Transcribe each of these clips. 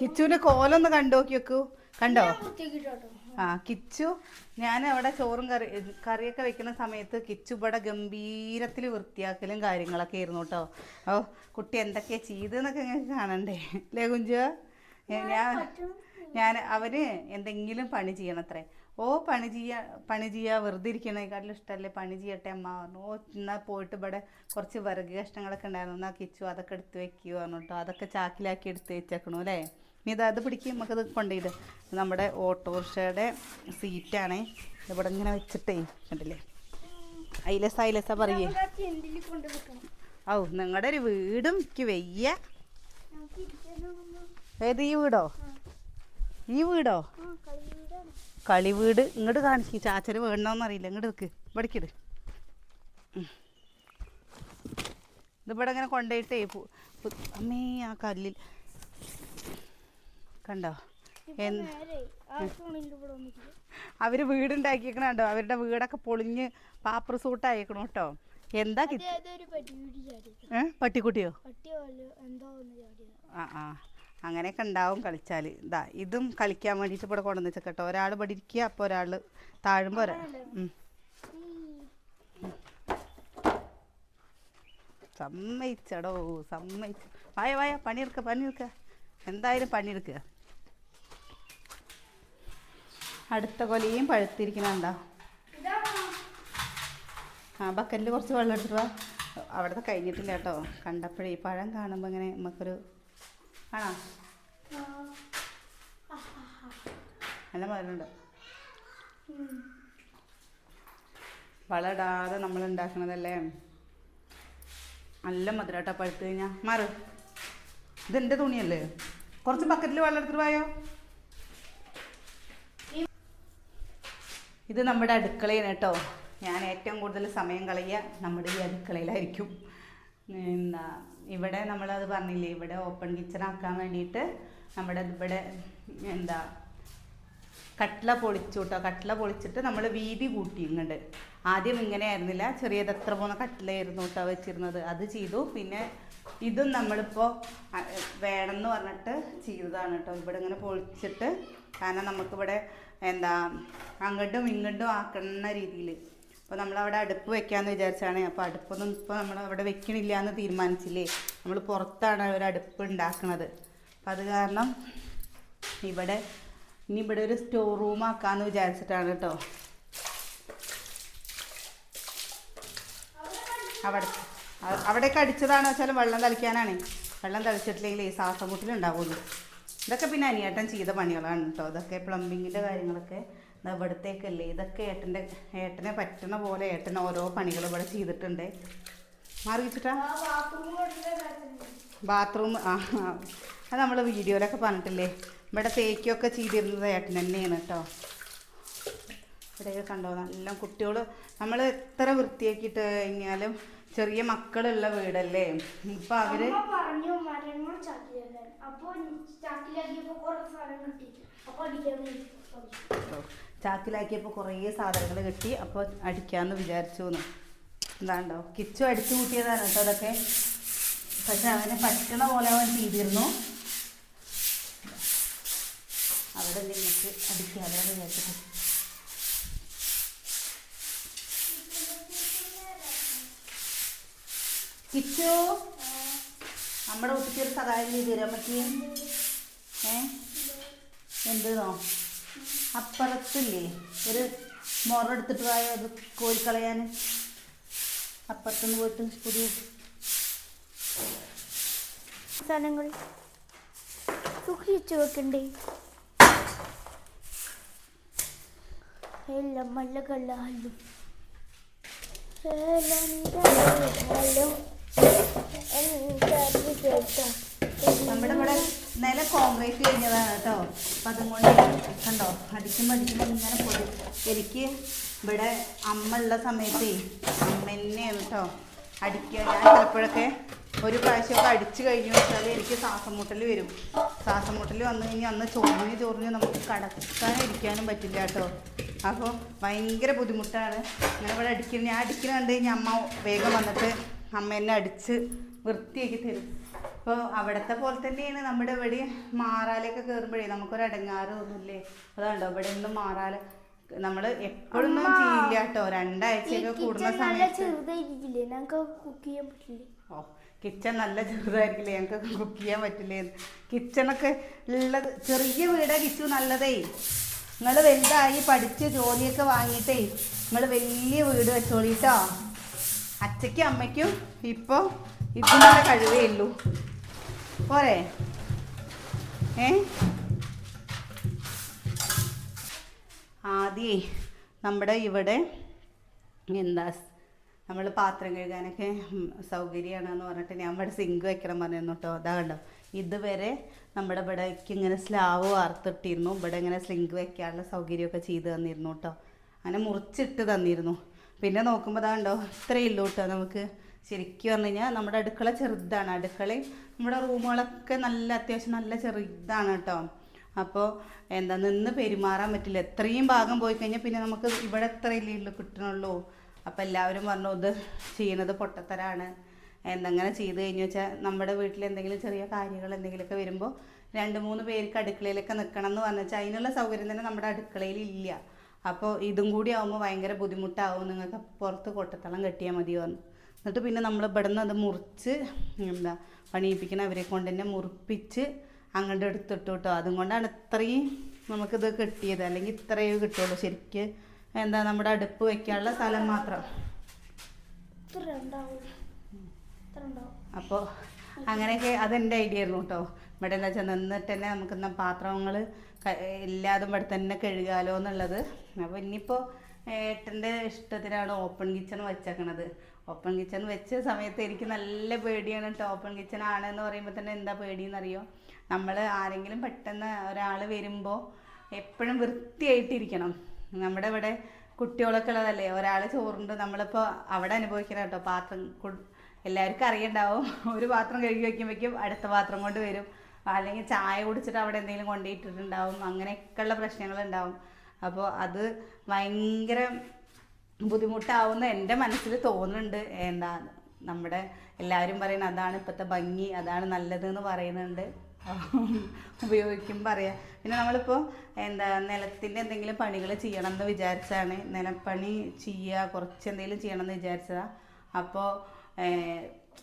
കിച്ചുവിന്റെ കോലൊന്ന് കണ്ടു നോക്കി വെക്കൂ. കണ്ടോ? ആ കിച്ചു ഞാൻ അവിടെ ചോറും കറി കറിയൊക്കെ വെക്കുന്ന സമയത്ത് കിച്ചു ഇവിടെ ഗംഭീരത്തിൽ വൃത്തിയാക്കലും കാര്യങ്ങളൊക്കെ ആയിരുന്നു കേട്ടോ. ഓ കുട്ടി എന്തൊക്കെയാ ചെയ്തെന്നൊക്കെ ഞങ്ങൾക്ക് കാണണ്ടേ? അല്ലേ കുഞ്ചു? ഞാൻ ഞാൻ അവന് എന്തെങ്കിലും പണി ചെയ്യണത്രേ. ഓ പണി ചെയ്യാ പണി ചെയ്യാ വെറുതെ ഇരിക്കണേക്കാട്ടിലും ഇഷ്ടമല്ലേ പണി ചെയ്യട്ടെ അമ്മ പറഞ്ഞു. ഓ എന്നാൽ പോയിട്ട് ഇവിടെ കുറച്ച് വിറക് കഷ്ണങ്ങളൊക്കെ ഉണ്ടായിരുന്നു. എന്നാൽ കിച്ചു അതൊക്കെ എടുത്ത് വെക്കുക പറഞ്ഞു കേട്ടോ. അതൊക്കെ ചാക്കിലാക്കി എടുത്ത് വെച്ചേക്കണു അല്ലേ? നീ ഇത് അത് പിടിക്കും നമുക്കത് കൊണ്ടുപോയിട്ട് നമ്മുടെ ഓട്ടോറിക്ഷയുടെ സീറ്റാണേ. ഇവിടെ ഇങ്ങനെ വെച്ചിട്ടേ കണ്ടില്ലേ? അയിലസ അയിലസ പറയേ. ഔ നിങ്ങളുടെ ഒരു വീടും എനിക്ക് വയ്യ. ഏത് ഈ വീടോ? ഈ വീടോ? കളി വീട് ഇങ്ങോട്ട് കാണിച്ചു ചാച്ചന് വേണമെന്നറിയില്ല ഇങ്ങോട്ട് വെക്ക്. ഇവിടേക്കിട് ഇതിവിടെ ഇങ്ങനെ കൊണ്ടുപോയിട്ടേ അമ്മേ ആ കല്ലിൽ കണ്ടോ? അവർ വീടുണ്ടാക്കിയേക്കണോ അവരുടെ വീടൊക്കെ പൊളിഞ്ഞ് പാപ്പർ സൂട്ടായേക്കണു കേട്ടോ. എന്താ പട്ടിക്കുട്ടിയോ? ആ ആ. അങ്ങനെയൊക്കെ ഉണ്ടാവും കളിച്ചാൽ ഇതാ ഇതും കളിക്കാൻ വേണ്ടിയിട്ട് ഇവിടെ കൊണ്ടുവന്ന് വെച്ചേക്കട്ടോ. ഒരാൾ ഇവിടെ ഇരിക്കുക അപ്പോൾ ഒരാൾ താഴുമ്പോൾ ഒരാൾ. സമ്മതിച്ചടോ സമ്മതിച്ചു. വായ വായ പണിയെടുക്ക പണിയെടുക്ക. എന്തായാലും പണിയെടുക്കുക അടുത്ത കൊലയും പഴുത്തിരിക്കണുണ്ടോ ആ ബക്കറ്റിൽ കുറച്ച് വെള്ളം എടുത്തിട്ട് വാ. അവിടുത്തെ കഴിഞ്ഞിട്ടില്ല കേട്ടോ. കണ്ടപ്പോഴേ ഈ പഴം കാണുമ്പോൾ ഇങ്ങനെ നമുക്കൊരു ആണോ? നല്ല മരുന്നുണ്ട് വളടാതെ നമ്മൾ ഉണ്ടാക്കണതല്ലേ? നല്ല മധുരട്ടാ പഴുത്തു കഴിഞ്ഞാൽ മാറ്. ഇതെന്റെ തുണിയല്ലേ? കുറച്ച് ബക്കറ്റിൽ വെള്ളം എടുത്തിട്ട് പോയോ ഇത് നമ്മുടെ അടുക്കളയാണ് കേട്ടോ. ഞാൻ ഏറ്റവും കൂടുതൽ സമയം കളയുക നമ്മുടെ ഈ അടുക്കളയിലായിരിക്കും. എന്താ ഇവിടെ നമ്മളത് പറഞ്ഞില്ലേ ഇവിടെ ഓപ്പൺ കിച്ചൺ ആക്കാൻ വേണ്ടിയിട്ട് നമ്മുടെ ഇവിടെ എന്താ കട്ട്ല പൊളിച്ചു കേട്ടോ കട്ട്ല പൊളിച്ചിട്ട് നമ്മൾ വീതി കൂട്ടിയിരുന്നുണ്ട് ആദ്യം ഇങ്ങനെ ആയിരുന്നില്ല എത്ര പോകുന്ന കട്ട്ലയായിരുന്നു കേട്ടോ വെച്ചിരുന്നത്. അത് ചെയ്തു. പിന്നെ ഇതും നമ്മളിപ്പോൾ വേണമെന്ന് പറഞ്ഞിട്ട് ചെയ്തതാണ് കേട്ടോ. ഇവിടെ ഇങ്ങനെ പൊളിച്ചിട്ട് കാരണം നമുക്കിവിടെ എന്താ അങ്ങോട്ടും ഇങ്ങോട്ടും ആക്കുന്ന രീതിയിൽ അപ്പോൾ നമ്മളവിടെ അടുപ്പ് വെക്കാമെന്ന് വിചാരിച്ചാണ്. അപ്പോൾ അടുപ്പൊന്നും ഇപ്പോൾ നമ്മൾ അവിടെ വെക്കണില്ല എന്ന് തീരുമാനിച്ചില്ലേ. നമ്മൾ പുറത്താണ് ഒരു അടുപ്പ് ഉണ്ടാക്കുന്നത് അപ്പം അത് കാരണം ഇവിടെ ഇനി ഇവിടെ ഒരു സ്റ്റോർ റൂം ആക്കാമെന്ന് വിചാരിച്ചിട്ടാണ് കേട്ടോ. അവിടെ അവിടെയൊക്കെ അടിച്ചതാണോ വെച്ചാൽ വെള്ളം തളിക്കാനാണ്. വെള്ളം തളിച്ചിട്ടില്ലെങ്കിൽ ഈ ശ്വാസം ഉണ്ടാവുള്ളൂ. ഇതൊക്കെ പിന്നെ അനിയേട്ടൻ ചെയ്ത പണികളാണ് കേട്ടോ. ഇതൊക്കെ പ്ലംബിങ്ങിന്റെ കാര്യങ്ങളൊക്കെ ഇവിടത്തേക്കല്ലേ. ഇതൊക്കെ ഏട്ടന്റെ ഏട്ടനെ പറ്റുന്ന പോലെ ഏട്ടൻ ഓരോ പണികൾ ഇവിടെ ചെയ്തിട്ടുണ്ട്. മാറി വെച്ചിട്ടാ ആ ബാത്റൂം ആ. അത് നമ്മൾ വീഡിയോയിലൊക്കെ പറഞ്ഞിട്ടില്ലേ. ഇവിടെ തേക്കൊക്കെ ചെയ്തിരുന്നത് ഏട്ടൻ തന്നെയാണ് കേട്ടോ. ഇവിടെയൊക്കെ കണ്ടോ? നല്ല കുട്ടികൾ നമ്മൾ എത്ര വൃത്തിയാക്കിയിട്ട് കഴിഞ്ഞാലും ചെറിയ മക്കളുള്ള വീടല്ലേ? ഇപ്പൊ അവർ പറഞ്ഞു മരങ്ങൾ ചാക്കിലാക്കാൻ അപ്പൊ ചാക്കിലാക്കിയപ്പോ കുറെ സാധനങ്ങൾ കിട്ടി. അപ്പൊ അടിക്കാൻ ചാക്കിലാക്കിയപ്പോൾ കുറേ സാധനങ്ങൾ കിട്ടി. അപ്പോൾ അടിക്കാമെന്ന് വിചാരിച്ചു എന്ന് എന്താണ്ടോ? കിച്ചു അടിച്ചു കൂട്ടിയതാണ് കേട്ടോ അതൊക്കെ. പക്ഷെ അവന് പറ്റണ പോലെ അവൻ ചെയ്തിരുന്നു. അവിടെ നിങ്ങൾക്ക് അടിക്കാതെ വിചാരിച്ചിട്ട്. കിച്ചു? നമ്മുടെ കുട്ടിക്ക് ഒരു സഹായം ചെയ്തു തരാൻ പറ്റിയ ഏ? എന്തെന്നോ അപ്പുറത്തില്ലേ? ഒരു മുറ എടുത്തിട്ട് പോയോ അത് കോരിക്കളയാൻ അപ്പുറത്തുനിന്ന് പോയിട്ട് പുതിയ സ്ഥലങ്ങൾ സൂക്ഷിച്ചു വെക്കണ്ടേ? എല്ലാം മല്ലകല്ലാലും. നമ്മുടെ ഇവിടെ നില കോൺക്രീറ്റ് കഴിഞ്ഞതാണ് കേട്ടോ അപ്പം അതും കൊണ്ട് കണ്ടോ പഠിച്ചും ഇങ്ങനെ പൊടി എനിക്ക് ഇവിടെ അമ്മ ഉള്ള സമയത്തേ അമ്മ തന്നെയാണ് കേട്ടോ അടിക്കുക ഞാൻ ചിലപ്പോഴൊക്കെ ഒരു പ്രാവശ്യമൊക്കെ അടിച്ചു കഴിഞ്ഞു വെച്ചാൽ എനിക്ക് ശ്വാസമുട്ടൽ വരും. ശ്വാസമുട്ടൽ വന്നു കഴിഞ്ഞാൽ അന്ന് ചൊറിഞ്ഞ് ചൊറിഞ്ഞ് നമുക്ക് കടക്കാനും ഇരിക്കാനും പറ്റില്ല കേട്ടോ അപ്പോൾ ഭയങ്കര ബുദ്ധിമുട്ടാണ്. ഇങ്ങനെ ഇവിടെ അടിക്കുന്നത് ഞാൻ അടിക്കുന്നത് കണ്ടു കഴിഞ്ഞാൽ അമ്മ വേഗം വന്നിട്ട് അമ്മ എന്നെ അടിച്ച് വൃത്തിയാക്കി തരും. ഇപ്പോൾ അവിടുത്തെ പോലെ തന്നെയാണ് നമ്മുടെ ഇവിടെ മാറാലൊക്കെ കയറുമ്പോഴേ നമുക്കൊരു അടങ്ങാറ് തോന്നില്ലേ അതുകൊണ്ടോ ഇവിടെ നിന്ന് മാറാല. നമ്മൾ എപ്പോഴൊന്നും ചെയ്യില്ല കേട്ടോ രണ്ടാഴ്ചയൊക്കെ കൂടുന്ന സമയത്ത്. ചെറുതായിരിക്കില്ലേ? കുക്ക് ചെയ്യാൻ പറ്റില്ലേ? ഓ കിച്ചൺ നല്ല ചെറുതായിരിക്കില്ലേ? ഞങ്ങൾക്ക് കുക്ക് ചെയ്യാൻ പറ്റില്ലേ? കിച്ചണൊക്കെ ഉള്ളത് ചെറിയ വീടാ കിച്ചു നല്ലതേ. നിങ്ങൾ വലുതായി പഠിച്ച് ജോലിയൊക്കെ വാങ്ങിയിട്ടേ നിങ്ങൾ വലിയ വീട് വെച്ചോളിട്ടോ. അച്ഛയ്ക്കും അമ്മയ്ക്കും ഇപ്പോൾ ഇതിനുള്ള കഴിവേ ഉള്ളൂ. പോരെ. ഏ? ആദ്യേ നമ്മുടെ ഇവിടെ എന്താ നമ്മൾ പാത്രം കഴുകാനൊക്കെ സൗകര്യമാണെന്ന് പറഞ്ഞിട്ട് ഞാൻ ഇവിടെ സിങ്ക് വെക്കണം പറഞ്ഞു കേട്ടോ അതാ കണ്ടോ. ഇതുവരെ നമ്മുടെ ഇവിടേക്ക് ഇങ്ങനെ സ്ലാവ് വാർത്തിട്ടിരുന്നു. ഇവിടെ ഇങ്ങനെ സിങ്ക് വെക്കാനുള്ള സൗകര്യമൊക്കെ ചെയ്ത് തന്നിരുന്നു കേട്ടോ അങ്ങനെ മുറിച്ചിട്ട് തന്നിരുന്നു. പിന്നെ നോക്കുമ്പോൾ അതാ കണ്ടോ. ഇത്രയേ ഉള്ളൂ കേട്ടോ നമുക്ക്. ശരിക്കും പറഞ്ഞു കഴിഞ്ഞാൽ നമ്മുടെ അടുക്കള ചെറുതാണ്. അടുക്കളയും നമ്മുടെ റൂമുകളൊക്കെ നല്ല അത്യാവശ്യം നല്ല ചെറുതാണ് കേട്ടോ. അപ്പോൾ എന്താ നിന്ന് പെരുമാറാൻ പറ്റില്ല. എത്രയും ഭാഗം പോയി കഴിഞ്ഞാൽ പിന്നെ നമുക്ക് ഇവിടെ എത്രയല്ലേ ഉള്ളൂ കിട്ടണുള്ളൂ. അപ്പോൾ എല്ലാവരും പറഞ്ഞു ഇത് ചെയ്യുന്നത് പൊട്ടത്തരാണ്. എന്തെങ്ങനെ ചെയ്ത് കഴിഞ്ഞു വെച്ചാൽ നമ്മുടെ വീട്ടിൽ എന്തെങ്കിലും ചെറിയ കാര്യങ്ങൾ എന്തെങ്കിലുമൊക്കെ വരുമ്പോൾ രണ്ട് മൂന്ന് പേർക്ക് അടുക്കളയിലൊക്കെ നിൽക്കണം എന്ന് പറഞ്ഞു വെച്ചാൽ അതിനുള്ള സൗകര്യം തന്നെ നമ്മുടെ അടുക്കളയിൽ ഇല്ല. അപ്പോൾ ഇതും കൂടി ആകുമ്പോൾ ഭയങ്കര ബുദ്ധിമുട്ടാവും. നിങ്ങൾക്ക് പുറത്ത് കൊട്ടത്തളം കെട്ടിയാൽ മതി പറഞ്ഞു എന്നിട്ട് പിന്നെ നമ്മൾ ഇവിടുന്ന് അത് മുറിച്ച് എന്താ പണിയിപ്പിക്കണ. അവരെ കൊണ്ട് തന്നെ മുറിപ്പിച്ച് അങ്ങോട്ട് എടുത്തിട്ടു കേട്ടോ. അതും കൊണ്ടാണ് ഇത്രയും നമുക്കിത് കിട്ടിയത്. അല്ലെങ്കിൽ ഇത്രയേ കിട്ടുള്ളൂ ശരിക്ക് എന്താ നമ്മുടെ അടുപ്പ് വെക്കാനുള്ള സ്ഥലം മാത്രം. അപ്പോൾ അങ്ങനെയൊക്കെ അതെന്റെ ഐഡിയ ആയിരുന്നു കേട്ടോ. ഇവിടെ എന്താ വെച്ചാൽ നിന്നിട്ട് തന്നെ നമുക്ക് ഇന്ന പാത്രങ്ങൾ എല്ലാതും ഇവിടെ തന്നെ കഴുകാലോ എന്നുള്ളത്. അപ്പോൾ ഇനിയിപ്പോൾ ഏട്ടന്റെ ഇഷ്ടത്തിനാണ് ഓപ്പൺ കിച്ചൺ വെച്ചേക്കണത്. ഓപ്പൺ കിച്ചൺ വെച്ച സമയത്ത് എനിക്ക് നല്ല പേടിയാണ്. കേട്ടോ ഓപ്പൺ കിച്ചൺ ആണെന്ന് പറയുമ്പോൾ തന്നെ എന്താ പേടിയെന്നറിയോ? നമ്മൾ ആരെങ്കിലും പെട്ടെന്ന് ഒരാൾ വരുമ്പോൾ എപ്പോഴും വൃത്തിയായിട്ടിരിക്കണം. നമ്മുടെ ഇവിടെ കുട്ടികളൊക്കെ ഉള്ളതല്ലേ? ഒരാൾ ചോറുണ്ട് നമ്മളിപ്പോൾ അവിടെ അനുഭവിക്കണം കേട്ടോ. പാത്രം എല്ലാവർക്കും അറിയണ്ടാവും. ഒരു പാത്രം കഴുകി വയ്ക്കുമ്പോഴേക്കും അടുത്ത പാത്രം കൊണ്ട് വരും. അല്ലെങ്കിൽ ചായ കുടിച്ചിട്ട് അവിടെ എന്തെങ്കിലും കൊണ്ടുപോയിട്ടിട്ടുണ്ടാവും അങ്ങനെയൊക്കെയുള്ള പ്രശ്നങ്ങളുണ്ടാവും. അപ്പോൾ അത് ഭയങ്കര ബുദ്ധിമുട്ടാവുന്ന എന്റെ മനസ്സിൽ തോന്നുന്നുണ്ട്. എന്താ നമ്മുടെ എല്ലാവരും പറയുന്നത് അതാണ് ഇപ്പോഴത്തെ ഭംഗി അതാണ് നല്ലതെന്ന് പറയുന്നുണ്ട്. ഉപയോഗിക്കും പറയാം. പിന്നെ നമ്മളിപ്പോൾ എന്താ നിലത്തിന്റെ എന്തെങ്കിലും പണികൾ ചെയ്യണം എന്ന് വിചാരിച്ചാണ്. നിലപ്പണി ചെയ്യുക കുറച്ച് എന്തെങ്കിലും ചെയ്യണം എന്ന് വിചാരിച്ചതാണ് അപ്പോൾ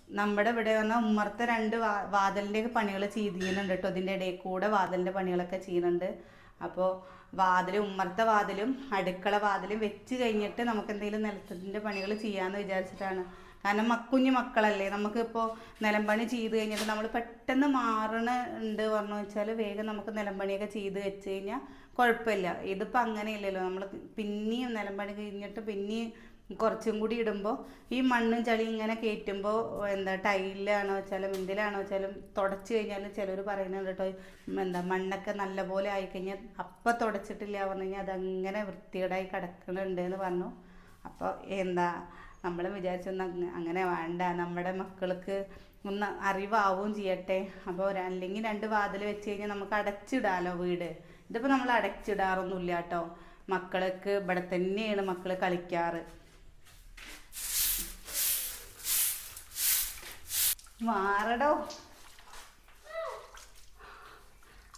നമ്മുടെ ഇവിടെ വന്ന ഉമ്മർത്തെ രണ്ട് വാ വാതിലിന്റെയൊക്കെ പണികൾ ചെയ്തിരുന്നുണ്ട് കേട്ടോ. ഇതിന്റെ ഇടയിൽ കൂടെ വാതിലിന്റെ പണികളൊക്കെ ചെയ്യുന്നുണ്ട്. അപ്പോൾ വാതിൽ ഉമ്മർത്തെ വാതിലും അടുക്കള വാതിലും വെച്ച് കഴിഞ്ഞിട്ട് നമുക്ക് എന്തെങ്കിലും നിലത്തിന്റെ പണികൾ ചെയ്യാമെന്ന് വിചാരിച്ചിട്ടാണ്. കാരണം മക്കുഞ്ഞു കുഞ്ഞു മക്കളല്ലേ നമുക്കിപ്പോൾ നിലംപണി ചെയ്ത് കഴിഞ്ഞിട്ട് നമ്മൾ പെട്ടെന്ന് മാറണുണ്ട് പറഞ്ഞു വെച്ചാൽ വേഗം നമുക്ക് നിലംപണിയൊക്കെ ചെയ്ത് വെച്ച് കഴിഞ്ഞാൽ കുഴപ്പമില്ല. ഇതിപ്പോൾ അങ്ങനെയില്ലല്ലോ നമ്മൾ പിന്നെയും നിലംപണി കഴിഞ്ഞിട്ട് പിന്നെയും കുറച്ചും കൂടി ഇടുമ്പോൾ ഈ മണ്ണും ചളി ഇങ്ങനെ കയറ്റുമ്പോൾ എന്താ ടൈലാണോ വെച്ചാലും എന്തിലാണോ വെച്ചാലും തുടച്ച് കഴിഞ്ഞാൽ ചിലർ പറയുന്നത് കേട്ടോ എന്താ മണ്ണൊക്കെ നല്ലപോലെ ആയിക്കഴിഞ്ഞാൽ അപ്പം തുടച്ചിട്ടില്ല പറഞ്ഞു കഴിഞ്ഞാൽ അതങ്ങനെ വൃത്തികേടായി കിടക്കുന്നുണ്ട് എന്ന് പറഞ്ഞു. അപ്പോൾ എന്താ നമ്മൾ വിചാരിച്ചൊന്നും അങ്ങ- അങ്ങനെ വേണ്ട നമ്മുടെ മക്കൾക്ക് ഒന്ന് അറിവാവും ചെയ്യട്ടെ. അപ്പോൾ അല്ലെങ്കിൽ രണ്ട് വാതിൽ വെച്ച് കഴിഞ്ഞാൽ നമുക്ക് അടച്ചിടാലോ വീട്. ഇതിപ്പോൾ നമ്മൾ അടച്ചിടാറൊന്നുമില്ല കേട്ടോ. മക്കൾക്ക് ഇവിടെ തന്നെയാണ് മക്കൾ കളിക്കാറ്. മാറടോ.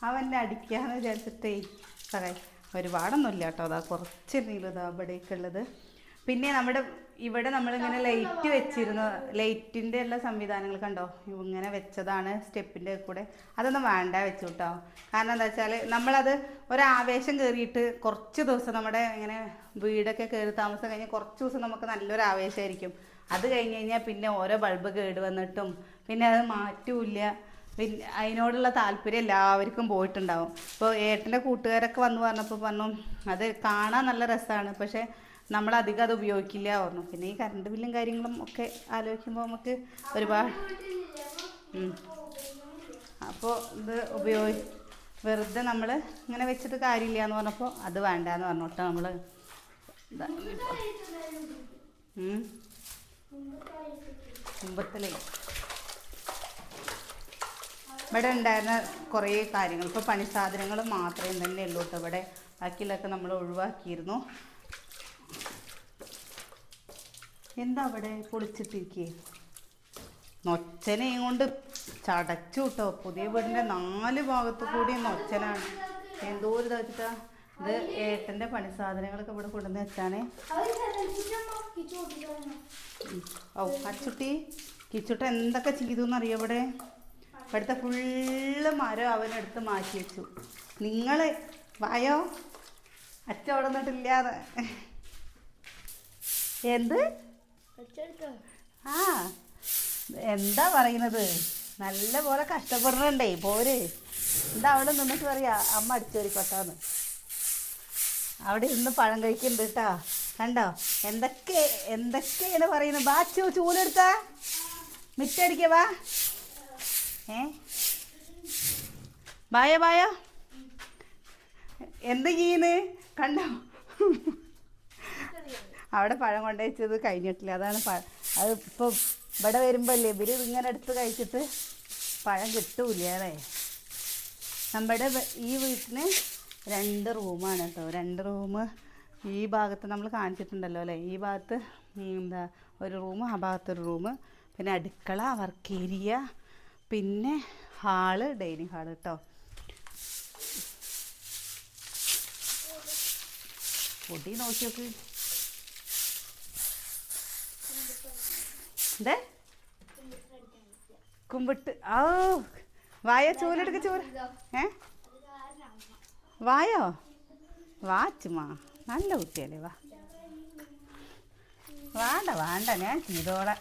അവനെ അടിക്കാന്ന് വിചാരിച്ചിട്ടേ. സഹായി ഒരുപാടൊന്നുമില്ല കേട്ടോ. അതാ കുറച്ച് എന്തെങ്കിലും ഇതാ ഇവിടേക്കുള്ളത്. പിന്നെ നമ്മുടെ ഇവിടെ നമ്മളിങ്ങനെ ലൈറ്റ് വെച്ചിരുന്നു ലൈറ്റിന്റെ ഉള്ള സംവിധാനങ്ങൾ കണ്ടോ? ഇങ്ങനെ വെച്ചതാണ് സ്റ്റെപ്പിന്റെ കൂടെ. അതൊന്നും വേണ്ട വെച്ചു കേട്ടോ കാരണം എന്താ വെച്ചാൽ നമ്മളത് ഒരാവേശം കയറിയിട്ട് കുറച്ച് ദിവസം നമ്മുടെ ഇങ്ങനെ വീടൊക്കെ കയറി താമസം കഴിഞ്ഞ് കുറച്ച് ദിവസം നമുക്ക് നല്ലൊരു ആവേശമായിരിക്കും അത് കഴിഞ്ഞ് കഴിഞ്ഞാൽ പിന്നെ ഓരോ ബൾബ് കേട് വന്നിട്ടും പിന്നെ അത് മാറ്റൂല പിന്നെ അതിനോടുള്ള താല്പര്യം എല്ലാവർക്കും പോയിട്ടുണ്ടാവും. ഇപ്പോൾ ഏട്ടന്റെ കൂട്ടുകാരൊക്കെ വന്നു പറഞ്ഞപ്പോൾ പറഞ്ഞു അത് കാണാൻ നല്ല രസമാണ് പക്ഷേ നമ്മൾ അധികം അത് ഉപയോഗിക്കില്ല പറഞ്ഞു. പിന്നെ ഈ കറണ്ട് ബില്ലും കാര്യങ്ങളും ഒക്കെ ആലോചിക്കുമ്പോൾ നമുക്ക് ഒരുപാട് അപ്പോൾ ഇത് ഉപയോഗി വെറുതെ നമ്മൾ ഇങ്ങനെ വെച്ചിട്ട് കാര്യമില്ല എന്ന് പറഞ്ഞപ്പോൾ അത് വേണ്ടാന്ന് പറഞ്ഞു കേട്ടോ നമ്മൾ മുമ്പത്തിലേ ഇവിടെ ഉണ്ടായിരുന്ന കുറേ കാര്യങ്ങൾ. ഇപ്പോൾ പണി സാധനങ്ങൾ മാത്രമേ തന്നെ ഉള്ളൂ കേട്ടോ ഇവിടെ. ബാക്കിയുള്ളതൊക്കെ നമ്മൾ ഒഴിവാക്കിയിരുന്നു. എന്താ അവിടെ പൊളിച്ചിട്ടിരിക്കേ? നൊച്ചനെയും കൊണ്ട് ചടച്ചു കേട്ടോ. പുതിയ വീടിന്റെ നാല് ഭാഗത്ത് കൂടി നൊച്ചനാണ്. എന്തോ ഒരു വെച്ചിട്ടാ. ഇത് ഏട്ടന്റെ പണി സാധനങ്ങളൊക്കെ ഇവിടെ കൊണ്ടുവന്ന് വെച്ചാണേ. ഓ അച്ചുട്ടി കിച്ചുട്ട എന്തൊക്കെ ചെയ്തു എന്നറിയാം ഇവിടെ? ഇവിടുത്തെ ഫുള്ള് മരം അവനെടുത്ത് മാറ്റി വെച്ചു. നിങ്ങൾ വായോ? അച്ഛ അവിടെ നിന്നിട്ടില്ലാതെ എന്ത്? ആ എന്താ പറയുന്നത്? നല്ല പോലെ കഷ്ടപ്പെടുന്നുണ്ടേ പോര്. എന്താ അവിടെ നിന്നിട്ട് പറയാ? അമ്മ അടിച്ചോരിക്കോട്ടാന്ന് അവിടെ ഇന്ന് പഴം കഴിക്കുന്നുണ്ട് കേട്ടോ കണ്ടോ? എന്തൊക്കെ എന്തൊക്കെയാണ് പറയുന്നത്? ബാച്ചു ചൂലെടുത്ത ചൂലെടുത്താ. മിറ്റടിക്ക വാ. ഏ? ബായ ബായ. എന്ത് ചെയ്യുന്നു? കണ്ടോ? അവിടെ പഴം കൊണ്ടുവച്ചത് കഴിഞ്ഞിട്ടില്ല. അതാണ് അത് ഇപ്പോൾ ഇവിടെ വരുമ്പോഴല്ലേ ഇവർ ഇങ്ങനെ എടുത്ത് കഴിച്ചിട്ട് പഴം കിട്ടൂല നമ്മുടെ ഈ വീട്ടിന് രണ്ട് റൂമാണ് കേട്ടോ. രണ്ട് റൂം ഈ ഭാഗത്ത് നമ്മൾ കാണിച്ചിട്ടുണ്ടല്ലോ അല്ലേ? ഈ ഭാഗത്ത് എന്താ ഒരു റൂം ആ ഭാഗത്തൊരു റൂം പിന്നെ അടുക്കള വർക്ക് ഏരിയ പിന്നെ ഹാൾ ഡൈനിങ് ഹാൾ കേട്ടോ പൊടി നോക്കി നോക്ക്. എന്തേ? കുമ്പിട്ട്. ഓ വായ ചൂലെടുക്ക ചൂൽ. ഏ? വായോ? വാച്ചുമാ നല്ല കുട്ടിയല്ലേ വാ. വേണ്ട വേണ്ട ഞാൻ ചെയ്തോളാം.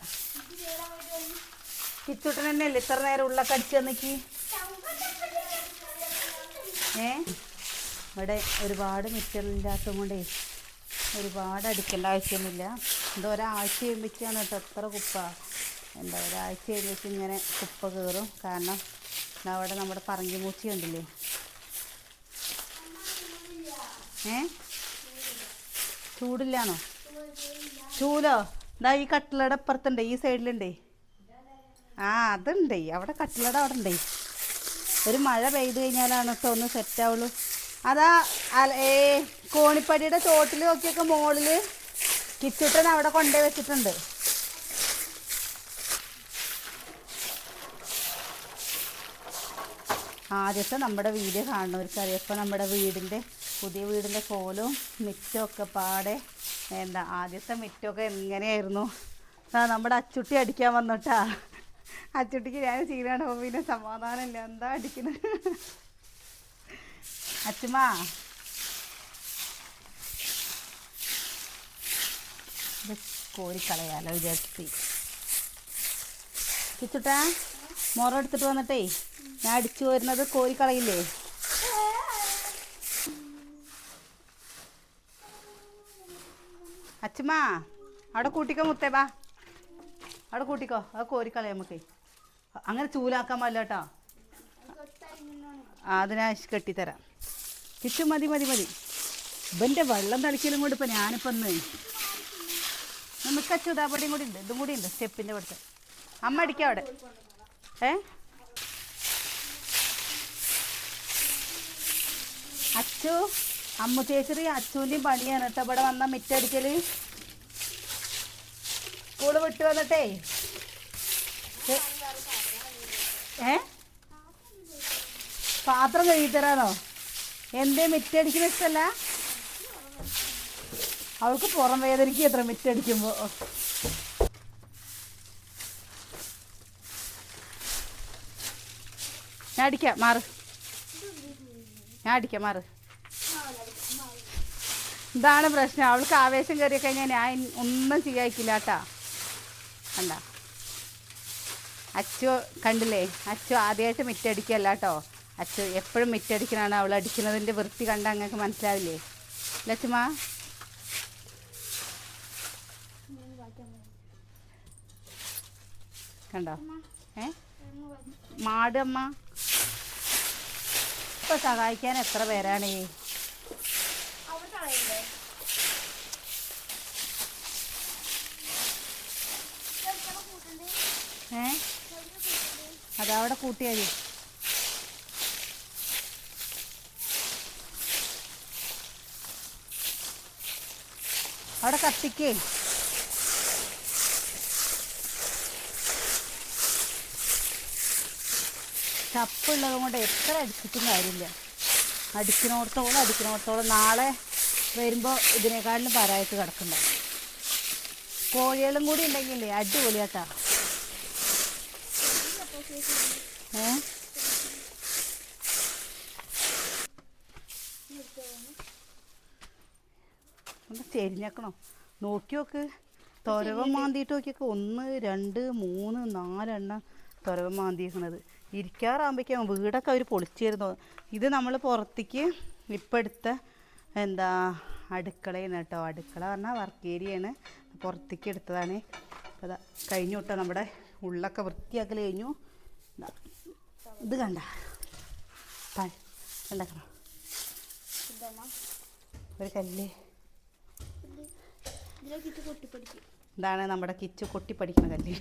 കിച്ചുട്ടൻ തന്നെയല്ലേ ഇത്ര നേരം ഉള്ളൊക്കെ അടിച്ചു തന്നിക്ക് ഏ? ഇവിടെ ഒരുപാട് മിറ്ററില്ലാത്തത് കൊണ്ടേ ഒരുപാട് അടിക്കേണ്ട ആവശ്യമൊന്നുമില്ല. എന്തോ ഒരാഴ്ച കഴിയുമ്പോഴേക്കാണ് കേട്ടോ എത്ര കുപ്പ. എന്താ ഒരാഴ്ച കഴിയുമ്പോഴേക്കും ഇങ്ങനെ കുപ്പ കയറും. കാരണം അവിടെ നമ്മുടെ പറങ്കി മൂച്ചി ഉണ്ടല്ലേ ഏ? ചൂടില്ലാണോ ചൂലോ ഇതാ ഈ കട്ടിലയുടെ ഈ സൈഡിലുണ്ടേ. ആ അതുണ്ട്. അവിടെ കട്ടിലട അവിടെ ഉണ്ട് ഒരു മഴ പെയ്തു കഴിഞ്ഞാലാണ് കേട്ടോ ഒന്ന് സെറ്റ് ആവുള്ളൂ. അതാ ഏ കോണിപ്പടിയുടെ ചോട്ടിൽ നോക്കിയൊക്കെ മോളിൽ കിച്ചുട്ടൻ അവിടെ കൊണ്ടുപോയി വെച്ചിട്ടുണ്ട്. ആദ്യത്തെ നമ്മുടെ വീഡിയോ കാണുന്നവർക്ക് അറിയാം ഇപ്പം നമ്മുടെ വീടിന്റെ പുതിയ വീടിന്റെ കോലും മിറ്റമൊക്കെ പാടെ എന്താ ആദ്യത്തെ മിറ്റമൊക്കെ എങ്ങനെയായിരുന്നു? നമ്മുടെ അച്ചുട്ടി അടിക്കാൻ വന്നിട്ടാ അച്ചുട്ടിക്ക് ഞാൻ ചെയ്യണോ പിന്നെ സമാധാനമില്ല. എന്താ അടിക്കുന്നത്? അച്ചുമ്മ കോരിക്കളയാലോ വിചാരിച്ചു കിച്ചുട്ടാ മുറം എടുത്തിട്ട് വന്നിട്ടേ ഞാൻ അടിച്ചു വരുന്നത് കോരിക്കളയില്ലേ? അച്ഛമ്മ അവിടെ കൂട്ടിക്കോ മുത്തേ ബാ അവിടെ കൂട്ടിക്കോ. അത് കോരിക്കളയാം നമുക്ക്. അങ്ങനെ ചൂലാക്കാൻ പാടില്ല കേട്ടോ. അതിനാ കെട്ടിത്തരാം. കിട്ടും മതി മതി മതി. ഇവന്റെ വെള്ളം തളിക്കലും കൂടി ഇപ്പം ഞാനിപ്പം ഒന്ന് നമുക്ക് ഇതാപടിയും കൂടി ഉണ്ട്. ഇതും കൂടി ഉണ്ട് സ്റ്റെപ്പിന്റെ അവിടുത്തെ. അമ്മ അടിക്കാം അവിടെ. ഏ? അച്ചു അമ്മ ചേച്ചി അച്ചുവിന്റെയും പണിയാണ് കേട്ടോ. ഇവിടെ വന്നാൽ മിറ്റടിക്കൽ സ്കൂൾ വിട്ട് വന്നിട്ടേ. ഏ? പാത്രം കഴുകി തരാനോ? എന്തേ മിറ്റടിക്കുന്ന ഇഷ്ടമല്ല അവൾക്ക് പുറം വേദനിക്കും എത്ര മിറ്റടിക്കുമ്പോ. ഞാൻ അടിക്കാം മാറ്. ഞാൻ അടിക്കാം മാറ്. ഇതാണ് പ്രശ്നം. അവൾക്ക് ആവേശം കയറിയൊക്കെ ഞാൻ ഒന്നും ചെയ്യാക്കില്ല കേട്ടാ കണ്ട. അച്ചു കണ്ടില്ലേ? അച്ചു ആദ്യമായിട്ട് മിറ്റടിക്കല്ല കേട്ടോ അച്ചു എപ്പോഴും മിറ്റടിക്കണാണ് അവൾ അടിക്കുന്നതിന്റെ വൃത്തി കണ്ട അങ്ങക്ക് മനസ്സിലാവില്ലേ? ലച്ചുമാ കണ്ടോ? ഏ? മാട് അമ്മ. ഇപ്പൊ സഹായിക്കാൻ എത്ര പേരാണ്? ഏ? അതവിടെ കൂട്ടിയാൽ അവിടെ കത്തിക്കേ. ചപ്പുള്ളത് കൊണ്ട് എത്ര അടിച്ചിട്ടും കാര്യമില്ല. അടിക്കണോടത്തോളം അടിക്കണോടത്തോളം നാളെ വരുമ്പോൾ ഇതിനേക്കാളും പരായത്ത് കിടക്കണ്ട. കോഴികളും കൂടി ഉണ്ടെങ്കിലേ അടിപൊളിയാട്ടാ. ഏ? ഒന്ന് ചെരിഞ്ഞേക്കണോ? നോക്കി നോക്ക്. തൊരവൻ മാന്തിയിട്ട് നോക്കിയൊക്കെ. ഒന്ന് രണ്ട് മൂന്ന് നാലെണ്ണം തൊരവൻ മാന്തിയിരിക്കണത് ഇരിക്കാറാകുമ്പോഴേക്കും വീടൊക്കെ അവർ പൊളിച്ചിരുന്നു. ഇത് നമ്മൾ പുറത്തേക്ക് ഇപ്പം എടുത്ത എന്താ അടുക്കളയാണ് കേട്ടോ. അടുക്കള പറഞ്ഞാൽ വർക്ക് ഏരിയയാണ്. പുറത്തേക്ക് എടുത്തതാണ്. അപ്പോൾ കഴിഞ്ഞു കേട്ടോ. നമ്മുടെ ഉള്ളൊക്കെ വൃത്തിയാക്കൽ കഴിഞ്ഞു. ഇത്. കണ്ട. കണ്ടക്കണം? ഒരു കല്ല്. ഇതാണ് നമ്മുടെ കിച്ചു കൊട്ടി പഠിക്കുന്ന കല്ല്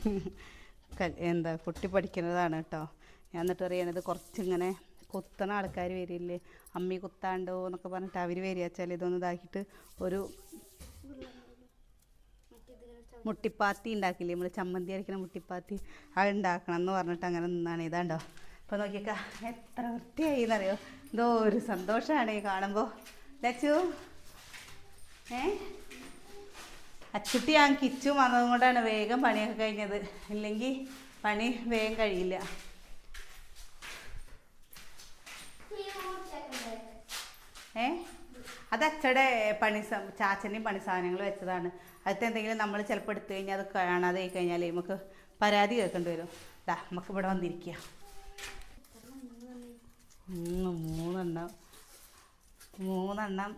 എന്താ കൊട്ടി പഠിക്കുന്നതാണ് കേട്ടോ. ഞാൻ എന്നിട്ട് അറിയണത് കുറച്ചിങ്ങനെ കുത്തണ ആൾക്കാർ വരില്ലേ? അമ്മി കുത്താണ്ടോ എന്നൊക്കെ പറഞ്ഞിട്ട് അവർ വരിക. വെച്ചാൽ ഇതൊന്നും ഇതാക്കിയിട്ട് ഒരു മുട്ടിപ്പാത്തി ഉണ്ടാക്കില്ലേ? നമ്മൾ ചമ്മന്തി അരക്കുന്ന മുട്ടിപ്പാത്തി. അത് ഉണ്ടാക്കണം എന്ന് പറഞ്ഞിട്ട് അങ്ങനെ നിന്നാണ്. ഇതാണ്ടോ? അപ്പോൾ നോക്കിയേക്കാ. എത്ര വൃത്തിയായി എന്നറിയോ എന്തോ ഒരു സന്തോഷമാണ് കാണുമ്പോൾ ലച്ചു ഏ? അച്ചുട്ടി ഞാൻ കിച്ചു വന്നതും കൊണ്ടാണ് വേഗം പണിയൊക്കെ കഴിഞ്ഞത്. ഇല്ലെങ്കിൽ പണി വേഗം കഴിയില്ല. ഏ? അത് അച്ചടെ പണി ചാച്ചനെയും പണി സാധനങ്ങൾ വെച്ചതാണ്. അതിൽ എന്തെങ്കിലും നമ്മൾ ചിലപ്പോൾ എടുത്തു കഴിഞ്ഞാൽ അത് കാണാതെ ആയി കഴിഞ്ഞാൽ നമുക്ക് പരാതി കേൾക്കേണ്ടി വരും. ദാ നമുക്ക് ഇവിടെ വന്നിരിക്കുക മൂന്ന് മൂന്നെണ്ണം. മൂന്നെണ്ണം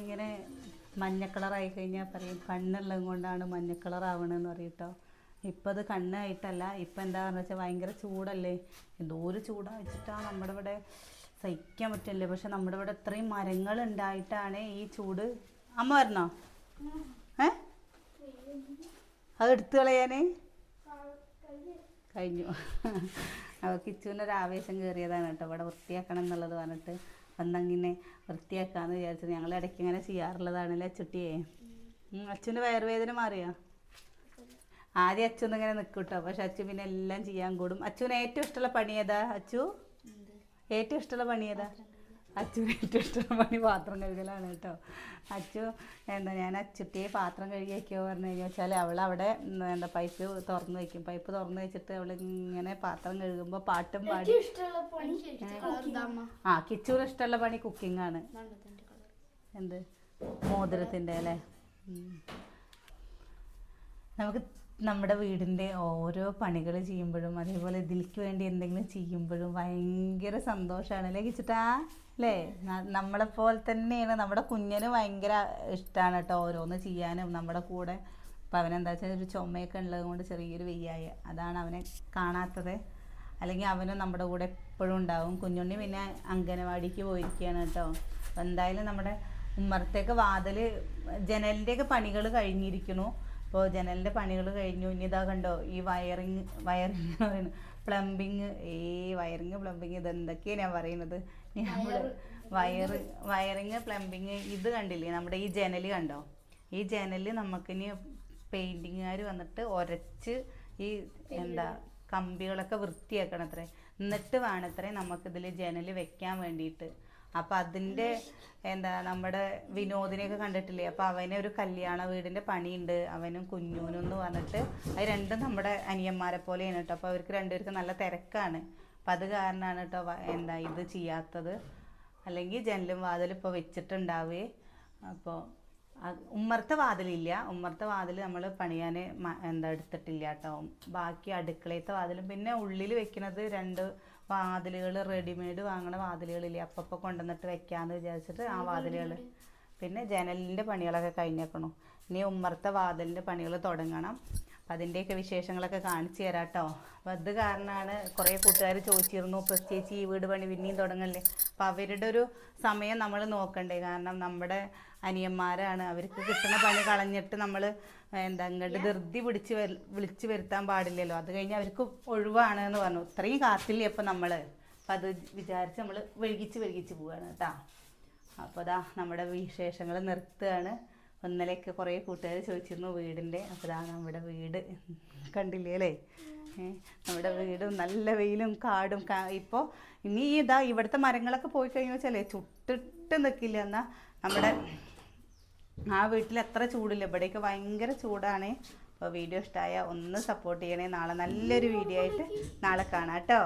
ഇങ്ങനെ മഞ്ഞ കളറായി കഴിഞ്ഞാൽ പറയും. കണ്ണുള്ളത് കൊണ്ടാണ് മഞ്ഞ കളറാവണമെന്ന് പറയും ഇപ്പം അത് കണ്ണായിട്ടല്ല. ഇപ്പം എന്താണെന്ന് വെച്ചാൽ ഭയങ്കര ചൂടല്ലേ? എന്തോ ഒരു ചൂടാ വെച്ചിട്ടാണ് നമ്മുടെ ഇവിടെ സഹിക്കാൻ പറ്റില്ലേ. പക്ഷെ നമ്മുടെ ഇവിടെ ഇത്രയും മരങ്ങൾ ഉണ്ടായിട്ടാണ് ഈ ചൂട്. അമ്മ വരണോ? ഏ? അത് എടുത്തു കളയാനേ? കഴിഞ്ഞു. അപ്പോൾ ഒരു ആവേശം കയറിയതാണ് കേട്ടോ. ഇവിടെ വൃത്തിയാക്കണം എന്നുള്ളത് പറഞ്ഞിട്ട് വന്നങ്ങനെ വൃത്തിയാക്കാന്ന് വിചാരിച്ചത് ഞങ്ങൾ ഇടയ്ക്ക് ഇങ്ങനെ ചെയ്യാറുള്ളതാണല്ലേ അച്ചുട്ടിയെ? അച്ഛന്റെ വയറുവേദന മാറിയോ? ആദ്യം അച്ഛൻ ഇങ്ങനെ നിൽക്കും കേട്ടോ പക്ഷെ അച്ഛൻ പിന്നെ എല്ലാം ചെയ്യാൻ കൂടും. അച്ഛന് ഏറ്റവും ഇഷ്ടമുള്ള പണി ഏതാ? അച്ചു? ഏറ്റവും ഇഷ്ടമുള്ള പണി ഏതാ? അച്ചുവിന് ഏറ്റവും ഇഷ്ടമുള്ള പണി പാത്രം കഴുകലാണ് കേട്ടോ. അച്ചു എന്താ ഞാൻ അച്ചുട്ടിയെ പാത്രം കഴുകി വയ്ക്കുമോ പറഞ്ഞു കഴിഞ്ഞാൽ വെച്ചാൽ അവൾ അവിടെ എന്താ പൈപ്പ് തുറന്ന് വയ്ക്കും പൈപ്പ് തുറന്ന് വെച്ചിട്ട് അവൾ ഇങ്ങനെ പാത്രം കഴുകുമ്പോൾ പാട്ടും പാടി. ആ കിച്ചൂർ ഇഷ്ടമുള്ള പണി കുക്കിംഗ് ആണ്. എന്ത്? മോതിരത്തിന്റെ അല്ലേ? നമുക്ക് നമ്മുടെ വീടിന്റെ ഓരോ പണികൾ ചെയ്യുമ്പോഴും അതേപോലെ ഇതിലേക്ക് വേണ്ടി എന്തെങ്കിലും ചെയ്യുമ്പോഴും ഭയങ്കര സന്തോഷമാണ് അല്ലേ കിച്ചിട്ടാ? അല്ലേ നമ്മളെ പോലെ തന്നെയാണ്. നമ്മുടെ കുഞ്ഞിന് ഭയങ്കര ഇഷ്ടമാണ് കേട്ടോ ഓരോന്ന് ചെയ്യാനും. നമ്മുടെ കൂടെ അപ്പം അവനെന്താ വെച്ചാൽ ഒരു ചുമയൊക്കെ ഉള്ളത് കൊണ്ട് ചെറിയൊരു വെയ്യായ. അതാണ് അവനെ കാണാത്തത്. അല്ലെങ്കിൽ അവനും നമ്മുടെ കൂടെ എപ്പോഴും ഉണ്ടാവും. കുഞ്ഞുണ്ണി പിന്നെ അംഗനവാടിക്ക് പോയിരിക്കുകയാണ് കേട്ടോ അപ്പം എന്തായാലും നമ്മുടെ ഉമ്മറത്തേക്ക് വാതിൽ ജനലിന്റെയൊക്കെ പണികൾ കഴിഞ്ഞിരിക്കണു അപ്പോൾ ജനലിന്റെ പണികൾ കഴിഞ്ഞു. ഇനി ഇതാ കണ്ടോ ഈ വയറിങ് വയറിങ് പറയുന്നത് പ്ലംബിങ്. ഈ വയറിങ് പ്ലംബിങ് ഇത് എന്തൊക്കെയാ ഞാൻ പറയുന്നത്? നമ്മൾ വയറ്. വയറിങ് പ്ലംബിങ് ഇത് കണ്ടില്ലേ? നമ്മുടെ ഈ ജനൽ കണ്ടോ? ഈ ജനൽ നമുക്കിനി പെയിന്റിങ്ങുകാർ വന്നിട്ട് ഉരച്ച് ഈ എന്താ കമ്പികളൊക്കെ വൃത്തിയാക്കണം അത്രേ എന്നിട്ട് വേണത്രേ നമുക്കിതിൽ ജനൽ വെക്കാൻ വേണ്ടിയിട്ട്. അപ്പം അതിന്റെ എന്താ നമ്മുടെ വിനോദിനെയൊക്കെ കണ്ടിട്ടില്ലേ? അപ്പം അവന് ഒരു കല്യാണ വീടിന്റെ പണിയുണ്ട്. അവനും കുഞ്ഞൂനും എന്ന് പറഞ്ഞിട്ട് അത് രണ്ടും നമ്മുടെ അനിയന്മാരെ പോലെയാണ് കേട്ടോ. അപ്പോൾ അവർക്ക് രണ്ടുപേർക്കും നല്ല തിരക്കാണ്. അപ്പം അത് കാരണമാണ് കേട്ടോ എന്താ ഇത് ചെയ്യാത്തത്. അല്ലെങ്കിൽ ജനലും വാതിലും ഇപ്പോൾ വെച്ചിട്ടുണ്ടാവേ. അപ്പോൾ ഉമ്മർത്തെ വാതിലില്ല. ഉമ്മർത്തെ വാതിൽ നമ്മൾ പണിയാൻ എന്താ എടുത്തിട്ടില്ല കേട്ടോ. ബാക്കി അടുക്കളയത്തെ വാതിലും പിന്നെ ഉള്ളിൽ വെക്കുന്നത് രണ്ട് വാതിലുകൾ റെഡിമെയ്ഡ് വാങ്ങണ വാതിലുകളില്ലേ? അപ്പം കൊണ്ടുവന്നിട്ട് വെക്കാന്ന് വിചാരിച്ചിട്ട് ആ വാതിലുകൾ പിന്നെ ജനലിന്റെ പണികളൊക്കെ കഴിഞ്ഞേക്കണു. ഇനി ഉമ്മറത്തെ വാതിലിന്റെ പണികൾ തുടങ്ങണം. അപ്പം അതിന്റെയൊക്കെ വിശേഷങ്ങളൊക്കെ കാണിച്ചു തരാം കേട്ടോ അപ്പം അത് കാരണമാണ് കുറേ കൂട്ടുകാർ ചോദിച്ചിരുന്നു പ്രത്യേകിച്ച് ഈ വീട് പണി പിന്നെയും തുടങ്ങല്ലേ? അപ്പം അവരുടെ ഒരു സമയം നമ്മൾ നോക്കണ്ടേ? കാരണം നമ്മുടെ അനിയന്മാരാണ്. അവർക്ക് കിട്ടുന്ന പണി കളഞ്ഞിട്ട് നമ്മൾ എന്താ ഇങ്ങോട്ട് ധൃതി പിടിച്ച് വിളിച്ചു വരുത്താൻ പാടില്ലല്ലോ. അത് കഴിഞ്ഞ് അവർക്ക് ഒഴിവാണ് എന്ന് പറഞ്ഞു. ഇത്രയും കാത്തില്ലേ അപ്പം നമ്മൾ അപ്പം അത് വിചാരിച്ച് നമ്മൾ വൈകിച്ച് വൈകിച്ച് പോവുകയാണ് കേട്ടോ. അപ്പോൾ അതാ നമ്മുടെ വിശേഷങ്ങൾ നിർത്തുകയാണ്. ഇന്നലെയൊക്കെ കുറേ കൂട്ടുകാർ ചോദിച്ചിരുന്നു വീടിന്റെ. അപ്പോൾ ഇതാ നമ്മുടെ വീട് കണ്ടില്ലേ അല്ലേ? നമ്മുടെ വീടും നല്ല വെയിലും കാടും ഇപ്പോൾ ഇനി ഇതാ ഇവിടുത്തെ മരങ്ങളൊക്കെ പോയി കഴിഞ്ഞാൽ വെച്ചാലേ ചുട്ടിട്ട് നിൽക്കില്ല എന്നാൽ നമ്മുടെ ആ വീട്ടിൽ അത്ര ചൂടില്ല. ഇവിടേക്ക് ഭയങ്കര ചൂടാണ്. അപ്പോൾ വീഡിയോ ഇഷ്ടമായ ഒന്ന് സപ്പോർട്ട് ചെയ്യണേ. നാളെ നല്ലൊരു വീഡിയോ ആയിട്ട് നാളെ കാണാം കേട്ടോ.